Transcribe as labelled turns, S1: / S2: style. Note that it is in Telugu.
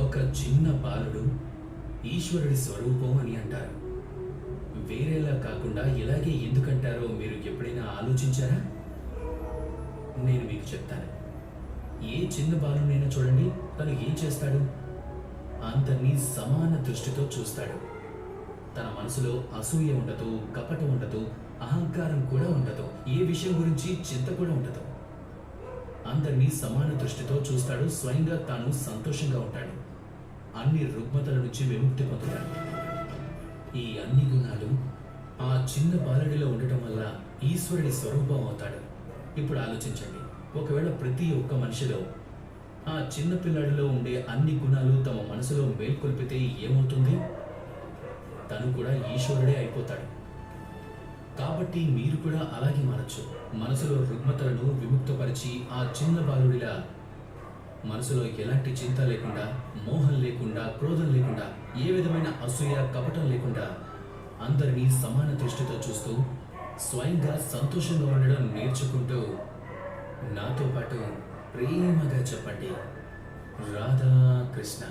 S1: ఒక చిన్న బాలుడు ఈశ్వరుడి స్వరూపం అని అంటారు. వేరేలా కాకుండా ఇలాగే ఎందుకంటారో మీరు ఎప్పుడైనా ఆలోచించారా? నేను మీకు చెప్తాను. ఏ చిన్న బాలునైనా చూడండి తను ఏం చేస్తాడు? అందరినీ సమాన దృష్టితో చూస్తాడు. తన మనసులో అసూయ ఉండదు కపటం ఉండదు అహంకారం కూడా ఉండదు. ఏ విషయం గురించి చింత కూడా ఉండదు. అందరినీ సమాన దృష్టితో చూస్తాడు స్వయంగా తాను సంతోషంగా ఉంటాడు. అన్ని రుగ్మతల నుంచి విముక్తి పొందుతాడు. ఈ అన్ని గుణాలు ఆ చిన్న బాలుడిలో ఉండటం వల్ల ఈశ్వరుడి స్వరూపం అవుతాడు. ఇప్పుడు ఆలోచించండి. ఒకవేళ ప్రతి ఒక్క మనిషిలో ఆ చిన్న పిల్లాడిలో ఉండే అన్ని గుణాలు తమ మనసులో మేల్కొల్పితే ఏమవుతుంది? తను కూడా ఈశ్వరుడే అయిపోతాడు. కాబట్టి మీరు కూడా అలాగే మారచ్చు. మనసులో రుగ్మతలను విముక్తపరిచి ఆ చిన్న బాలుడిలా మనసులో ఎలాంటి చింత లేకుండా మోహం లేకుండా క్రోధం లేకుండా ఏ విధమైన అసూయ కపటం లేకుండా అందరినీ సమాన దృష్టితో చూస్తూ స్వయంగా సంతోషంగా ఉండడం నేర్చుకుంటూ నాతో పాటు ప్రేమగా చెప్పండి. రాధా కృష్ణ